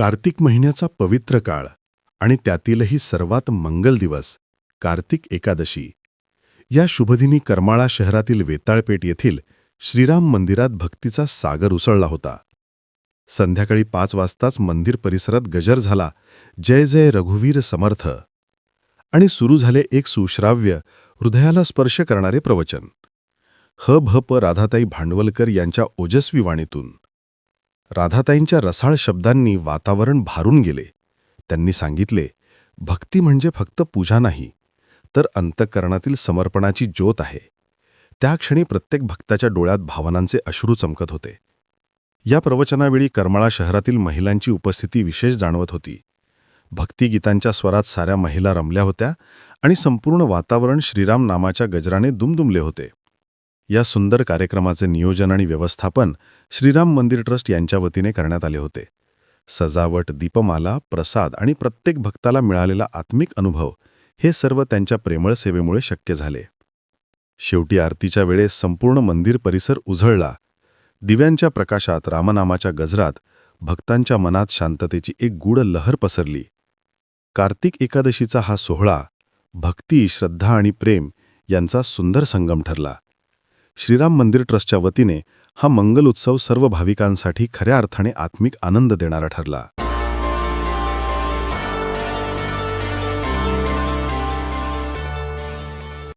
कार्तिक महिन्याचा पवित्र काळ आणि त्यातीलही सर्वात मंगल दिवस कार्तिक एकादशी. या शुभदिनी करमाळा शहरातील वेताळपेठ येथील श्रीराम मंदिरात भक्तीचा सागर उसळला होता. संध्याकाळी पाच वाजताच मंदिर परिसरात गजर झाला जय जय रघुवीर समर्थ. आणि सुरू झाले एक सुश्राव्य हृदयाला स्पर्श करणारे प्रवचन. ह भ प राधाताई भांडवलकर यांच्या ओजस्वी वाणीतून. राधाताईंच्या रसाळ शब्दांनी वातावरण भारून गेले. त्यांनी सांगितले भक्ती म्हणजे फक्त पूजा नाही तर अंतःकरणातील समर्पणाची ज्योत आहे. त्या क्षणी प्रत्येक भक्ताच्या डोळ्यात भावनांचे अश्रू चमकत होते. या प्रवचनावेळी करमाळा शहरातील महिलांची उपस्थिती विशेष जाणवत होती. भक्तिगीतांच्या स्वरात साऱ्या महिला रमल्या होत्या आणि संपूर्ण वातावरण श्रीराम नामाच्या गजराने दुमदुमले होते. या सुंदर कार्यक्रमाचे नियोजन आणि व्यवस्थापन श्रीराम मंदिर ट्रस्ट यांच्या वतीने करण्यात आले होते. सजावट दीपमाला प्रसाद आणि प्रत्येक भक्ताला मिळालेला आत्मिक अनुभव हे सर्व त्यांच्या प्रेमळ सेवेमुळे शक्य झाले. शेवटी आरतीच्या वेळेस संपूर्ण मंदिर परिसर उझळला दिव्यांच्या प्रकाशात रामनामाच्या गजरात भक्तांच्या मनात शांततेची एक गूढ लहर पसरली. कार्तिक एकादशीचा हा सोहळा भक्ती श्रद्धा आणि प्रेम यांचा सुंदर संगम ठरला. श्रीराम मंदिर ट्रस्टच्या वतीने हा मंगल उत्सव सर्व भाविकांसाठी खऱ्या अर्थाने आत्मिक आनंद देणारा ठरला.